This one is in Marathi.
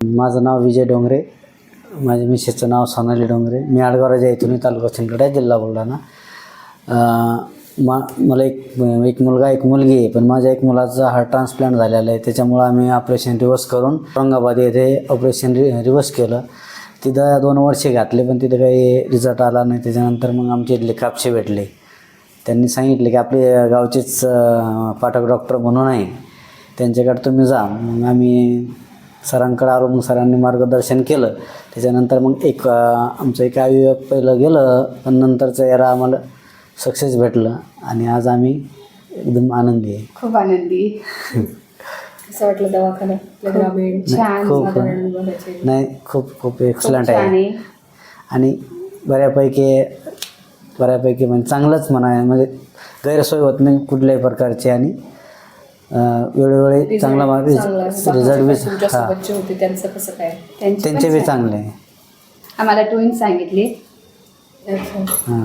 माझं नाव विजय डोंगरे. माझ्या मिसेसचं नाव सोनाली डोंगरे. मी आडगावराजा इथून तालुका सिंदखेड जिल्हा बुलढाणा. मा मला एक एक मुलगा एक मुलगी आहे पण माझ्या एक मुलाचा हार्ट ट्रान्सप्लांट झालेला आहे. त्याच्यामुळं आम्ही ऑपरेशन रिव्हर्स करून औरंगाबाद येथे ऑपरेशन रि रिव्हर्स केलं. तिथं दोन वर्षे घातले पण तिथं काही रिझल्ट आला नाही. त्याच्यानंतर मग आमचे इथले कापसे भेटले. त्यांनी सांगितले की आपले गावचेच पाठक डॉक्टर म्हणून आहे. त्यांच्याकडे तुम्ही जा. मग आम्ही सरांकडे आलो मग सरांनी मार्गदर्शन केलं. त्याच्यानंतर मग एक आमचं एक आयुर्वेद पहिलं गेलं पण नंतरचं याला आम्हाला सक्सेस भेटलं आणि आज आम्ही एकदम आनंदी आहे. खूप आनंदी. कसं वाटलं दवाखाना आपल्या ग्रामीण छान खूप बघायचे नाही खूप खूप एक्सलंट छान आहे. आहे. आणि बऱ्यापैकी बऱ्यापैकी म्हणजे चांगलंच म्हणा आहे म्हणजे गैरसोय होत नाही कुठल्याही प्रकारची आणि वेळोवेळी चांगला मार्ग रिझल्ट बी तुमच्यासोबतचे होते त्यांचं कसं काय? त्यांची बी. चांगले. आम्हाला ट्विन्स सांगितले. हां.